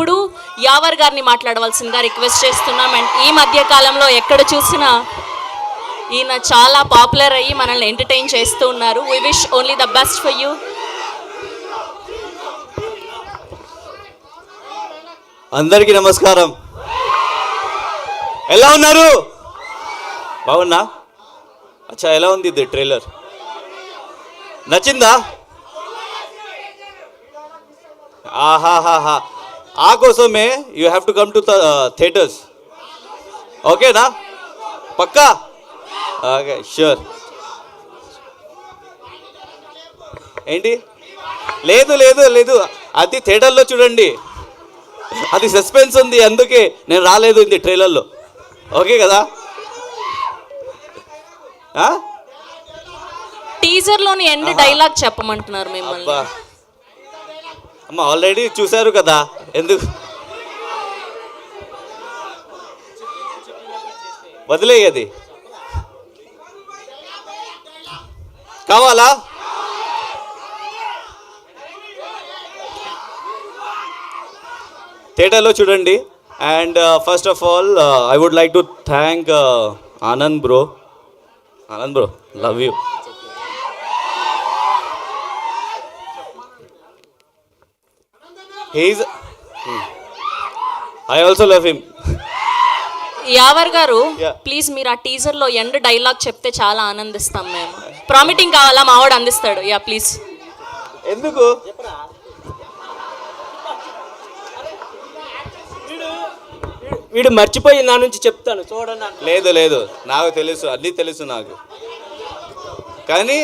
ఇప్పుడు యావర్ గారిని మాట్లాడవలసిందిగా రిక్వెస్ట్ చేస్తున్నాం. అండ్ ఈ మధ్య కాలంలో ఎక్కడ చూసినా ఈయన చాలా పాపులర్ అయ్యి మనల్ని ఎంటర్టైన్ చేస్తూ ఉన్నారు. We wish only the best for you అందరికీ నమస్కారం. ఎలా ఉన్నారు? బాగున్నా? అచ్చా ఎలా ఉంది ఇది ట్రైలర్? నచ్చిందా? ఆహాహాహా. ఆ కోసమే you have to come to theatres ఓకేనా పక్కా? ఓకే షూర్ ఏంటి? లేదు లేదు లేదు. అది థియేటర్లో చూడండి. అది సస్పెన్స్ ఉంది అందుకే నేను రాలేదు ఇది ట్రైలర్లో. ఓకే కదా? టీజర్లోని ఎండ్ డైలాగ్ చెప్పమంటున్నారు మిమ్మల్ని. అబ్బా. అమ్మ ఆల్రెడీ చూశారు కదా? ఎందుకు? వదిలేయది కావాలా? థియేటర్లో చూడండి. And first of all I would like to thank Anand bro Anand bro love you he's I also love him Yawar garu. Please మీరు ఆ టీజర్లో ఎండ్ డైలాగ్ చెప్తే చాలా ఆనందిస్తాం మేము. ప్రామిటింగ్ కావాలా మావాడు అందిస్తాడు. యా ప్లీజ్ ఎందుకు? వీడు మర్చిపోయి నా నుంచి చెప్తాను చూడండి. లేదు లేదు. నాకు తెలుసు అన్నీ తెలుసు నాకు. కానీ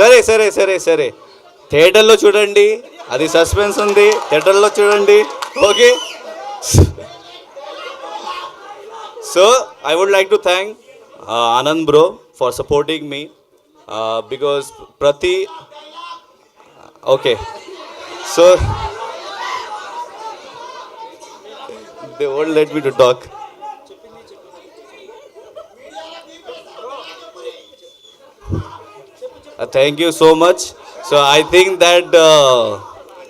సరే సరే సరే సరే. థియేటర్లో చూడండి అది సస్పెన్స్ ఉంది. థియేటర్లో చూడండి. Okay. So I would like to thank Anand bro for supporting me because ప్రతి okay so they won't let me to talk thank you so much so I think that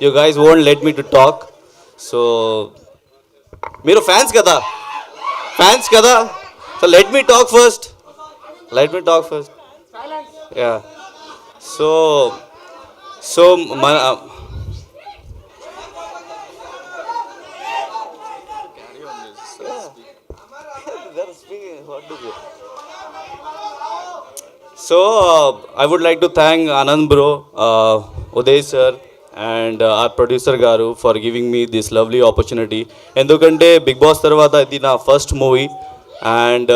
you guys won't let me to talk so మీరు fans కదా? Fans కదా? So let me talk first let me talk first ya so so మన So uh, I so I would like to thank Anand bro Uday sir and uh producer garu for giving me this lovely opportunity ఎందుకంటే Bigg Boss తర్వాత ఇది నా first movie and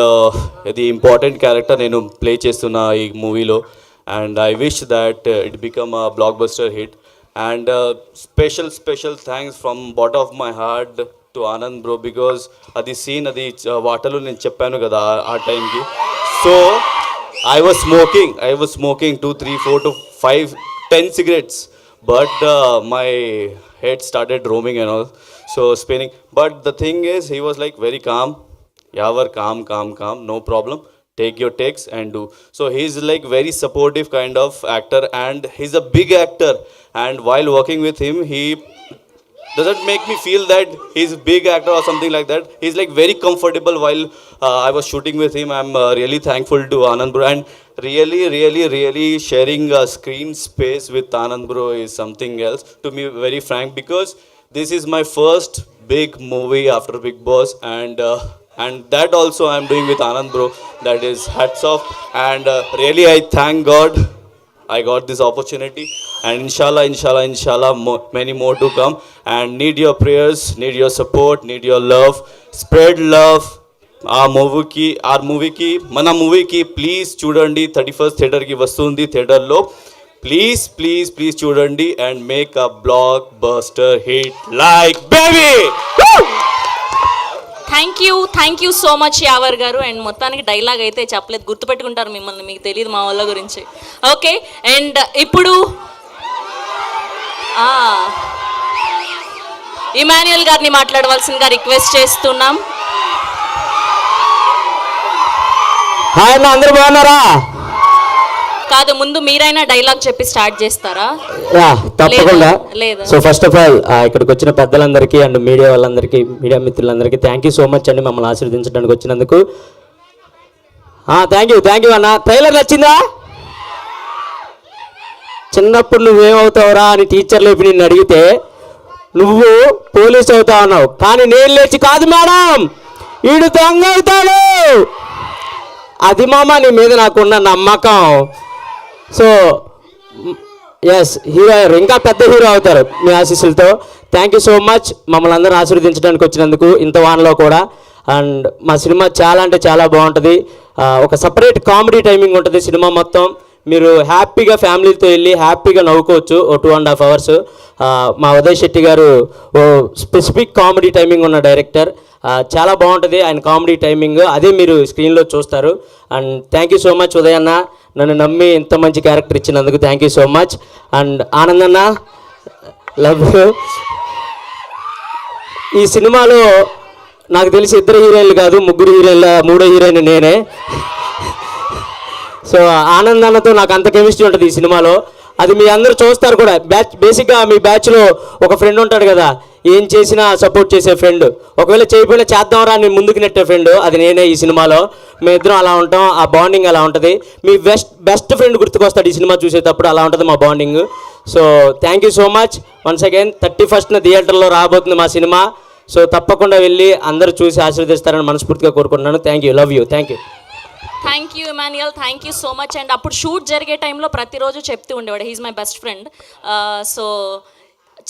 ఇది important character నేను play చేస్తున్న ఈ మూవీలో and I wish that it become a blockbuster hit and special special thanks from bottom of my heart to Anand bro because అది సీన్ అది వాటర్లో నేను చెప్పాను కదా ఆ టైంకి so I was smoking. I was smoking two, three, four to five, ten cigarettes, but uh, my head started roaming and all, so spinning. But the thing is, he was like very calm. Yavar, calm, calm, calm, no problem. Take your takes and do. So he's like very supportive kind of actor, and he's a big actor. And while working with him, he doesn't make me feel that he's a big actor or something like that. He's like very comfortable while uh, I was shooting with him. I'm uh, really thankful to Anand Bro and really, really, really sharing a screen space with Anand Bro is something else to me, very frank, because this is my first big movie after Big Boss and. Uh, and that also I'm doing with Anand Bro. That is hats off. And uh, really, I thank God I got this opportunity and ఇన్షాల్లా ఇన్షాలా ఇన్షాల్లా మో many more to come and need your prayers need your support need your love spread love ఆ మూవీకి ఆ మూవీకి మన మూవీకి ప్లీజ్ చూడండి. థర్టీ ఫస్ట్ థియేటర్కి వస్తుంది థియేటర్లో. ప్లీజ్ ప్లీజ్ ప్లీజ్ చూడండి. And make a blockbuster hit like baby thank you thank you so much Yawar garu. And మొత్తానికి డైలాగ్ అయితే చెప్పలేదు. గుర్తుపెట్టుకుంటారు మిమ్మల్ని మీకు తెలియదు మా వాళ్ళ గురించి. ఓకే అండ్ ఇప్పుడు ఇమాన్యుయల్ గారిని మాట్లాడవలసిందిగా రిక్వెస్ట్ చేస్తున్నాం. హాయ్ అందరూ బాగున్నారా? కాదు ముందు మీరైనా డైలాగ్ చెప్పి స్టార్ట్ చేస్తారా? యా తప్పకుండా. సో ఫస్ట్ ఆఫ్ ఆల్ ఇక్కడికి వచ్చిన పెద్దలందరికీ అండ్ మీడియా వాళ్ళందరికీ మీడియా మిత్రులందరికీ థ్యాంక్ యూ సో మచ్ అండి మమ్మల్ని ఆశీర్వదించడానికి వచ్చినందుకు. థ్యాంక్ యూ థ్యాంక్ యూ అన్న. ట్రైలర్ నచ్చిందా? చిన్నప్పుడు నువ్వేమవుతావురా అని టీచర్ లేపి నిన్ను అడిగితే నువ్వు పోలీస్ అవుతావు అన్నావు. కానీ నేను లేచి కాదు మేడం ఈడు దొంగ అవుతాడు. అది మామ నీ మీద నాకున్న నమ్మకం. సో ఎస్ హీరో అయ్యారు ఇంకా పెద్ద హీరో అవుతారు మీ ఆశీస్సులతో. థ్యాంక్ యూ సో మచ్ మమ్మల్ని అందరూ ఆశీర్వదించడానికి వచ్చినందుకు ఇంత వానలో కూడా. అండ్ మా సినిమా చాలా అంటే చాలా బాగుంటుంది. ఒక సపరేట్ కామెడీ టైమింగ్ ఉంటుంది సినిమా మొత్తం. మీరు హ్యాపీగా ఫ్యామిలీతో వెళ్ళి హ్యాపీగా నవ్వుకోవచ్చు ఓ టూ అండ్ హాఫ్ అవర్స్ మా ఉదయ్ శెట్టి గారు ఓ స్పెసిఫిక్ కామెడీ టైమింగ్ ఉన్న డైరెక్టర్ చాలా బాగుంటుంది ఆయన కామెడీ టైమింగ్ అదే మీరు స్క్రీన్లో చూస్తారు. And thank you so much Uday అన్న నన్ను నమ్మి ఇంత మంచి క్యారెక్టర్ ఇచ్చినందుకు thank you so much and ఆనందన్న love ఈ సినిమాలో నాకు తెలిసి ఇద్దరు హీరోయిన్లు కాదు ముగ్గురు హీరోయిన్ల మూడో హీరోయిన్ నేనే. సో ఆనంద్ అన్నతో నాకు అంత కెమిస్ట్రీ ఉంటుంది ఈ సినిమాలో. అది మీ అందరూ చూస్తారు కూడా. బ్యాచ్ బేసిక్గా మీ బ్యాచ్లో ఒక ఫ్రెండ్ ఉంటాడు కదా. ఏం చేసినా సపోర్ట్ చేసే ఫ్రెండ్ ఒకవేళ చేయకపోయినా చేద్దాంరా నేను ముందుకు నెట్టే ఫ్రెండ్ అది నేనే ఈ సినిమాలో. మేమిద్దరం అలా ఉంటాం. ఆ బాండింగ్ అలా ఉంటుంది. మీ బెస్ట్ బెస్ట్ ఫ్రెండ్ గుర్తుకొస్తాడు ఈ సినిమా చూసేటప్పుడు. అలా ఉంటుంది మా bonding so thank you so much once again thirty ఫస్ట్న థియేటర్లో రాబోతుంది మా సినిమా. సో తప్పకుండా వెళ్ళి అందరూ చూసి ఆశీర్వదిస్తారని మనస్ఫూర్తిగా కోరుకుంటున్నాను. Thank you love you thank you thank you Emmanuel thank you so much and అప్పుడు షూట్ జరిగే టైంలో ప్రతిరోజు చెప్తూ ఉండేవాడు. He my best friend so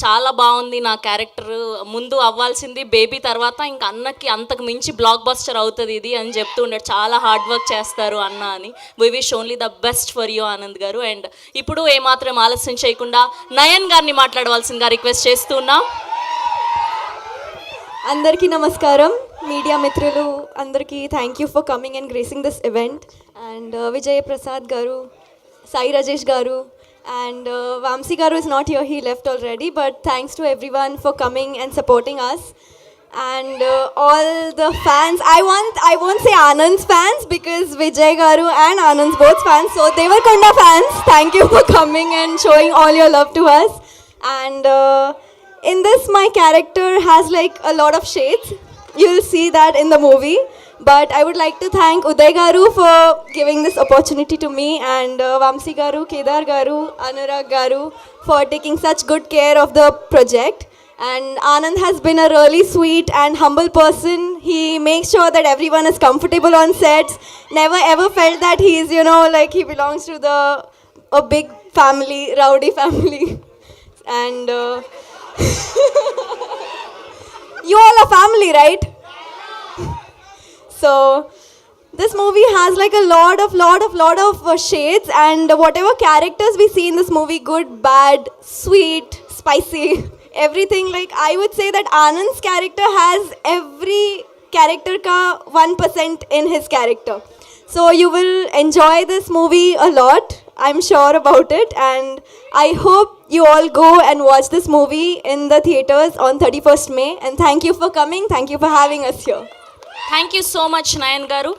చాలా బాగుంది నా క్యారెక్టర్ ముందు అవ్వాల్సింది బేబీ తర్వాత ఇంకా అన్నకి అంతకు మించి బ్లాక్ బస్టర్ అవుతుంది ఇది అని చెప్తూ ఉండాడు చాలా హార్డ్ వర్క్ చేస్తారు అన్న అని. We wish only the best for you Anand garu. And ఇప్పుడు ఏమాత్రం ఆలస్యం చేయకుండా నయన్ గారిని మాట్లాడవలసిందిగా రిక్వెస్ట్ చేస్తున్నా అందరికీ నమస్కారం. మీడియా మిత్రులు అందరికీ thank you for coming and gracing this event and Vijay Prasad garu Sai Rajesh garu and Vamsi garu is not here he left already but thanks to everyone for coming and supporting us and uh, all the fans i want i won't say anand's fans because vijay garu and anand's both fans so they were konda fans thank you for coming and showing all your love to us and uh, in this my character has like a lot of shades you'll see that in the movie but i would like to thank uday garu for giving this opportunity to me and uh, vamsi garu kedar garu anurag garu for taking such good care of the project and Anand has been a really sweet and humble person. He makes sure that everyone is comfortable on sets. Never ever felt that he is, you know, like he belongs to the a big family, rowdy family. And uh, you all are family, right? So this movie has like a lot of lot of lot of uh, shades and whatever characters we see in this movie good bad sweet spicy everything like i would say that anand's character has every character ka 1% in his character so you will enjoy this movie a lot i'm sure about it and i hope you all go and watch this movie in the theaters on 31st May. And thank you for coming. Thank you for having us here. Thank you so much, Nayan Garu.